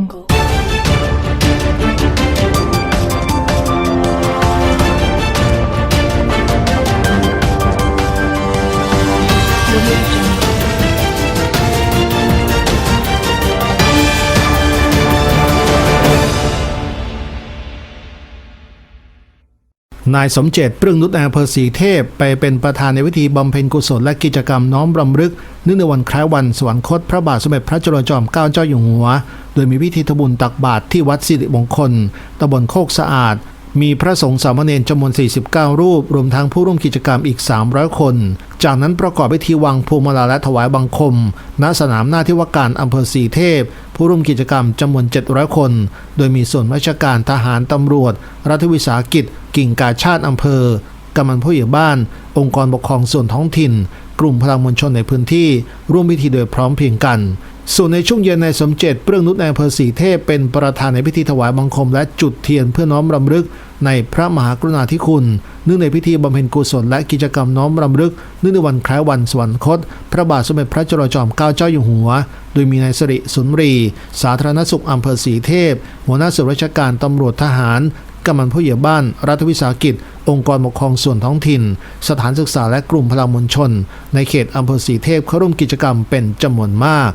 jungle. นายสมเจตปรึงนุชในอำเภอศรีเทพ ไปเป็นประธานในพิธีบำเพ็ญกุศลและกิจกรรมน้อมรำลึกเนื่องในวันคล้ายวันสวรรคตพระบาทสมเด็จพระจุลจอมเกล้าเจ้าอยู่หัว โดยมีพิธีทบุญตักบาตรที่วัดสิริมงคลตำบลโคกสะอาด มีพระสงฆ์สามเณรจำนวน 49 รูป รวมทั้งผู้ร่วมกิจกรรมอีก 300 คน จากนั้นประกอบพิธีวางพวงมาลาและถวายบังคม ณ สนามหน้าที่ว่าการอำเภอสีเทพ ผู้ร่วมกิจกรรมจำนวน 700 คน โดยมีส่วนราชการทหารตำรวจ รัฐวิสาหกิจ กิ่งกาชาติอำเภอกำนันผู้ใหญ่บ้าน องค์กรปกครองส่วนท้องถิ่น กลุ่มพลังมวลชนในพื้นที่ร่วมพิธีโดยพร้อมเพียงกัน ส่วนในช่วงเย็นนายสมเจตเปรื่องนุชในอำเภอศรีเทพเป็นประธานในพิธีถวายบังคมและจุดเทียนเพื่อน้อมรำลึกในพระมหากรุณาธิคุณ เนื่องในพิธีบำเพ็ญกุศลและกิจกรรมน้อมรำลึกเนื่องในวันคล้ายวันสวรรคต พระบาทสมเด็จพระจุลจอมเกล้าเจ้าอยู่หัว โดยมีนายสิริสุนรี สาธารณสุขอำเภอศรีเทพ หัวหน้าส่วนราชการตำรวจทหารกำนันผู้ใหญ่บ้านรัฐวิสาหกิจ องค์กรปกครองส่วนท้องถิ่น สถานศึกษาและกลุ่มพลังมวลชน ในเขตอำเภอสีเทพเข้าร่วมกิจกรรมเป็นจำนวนมาก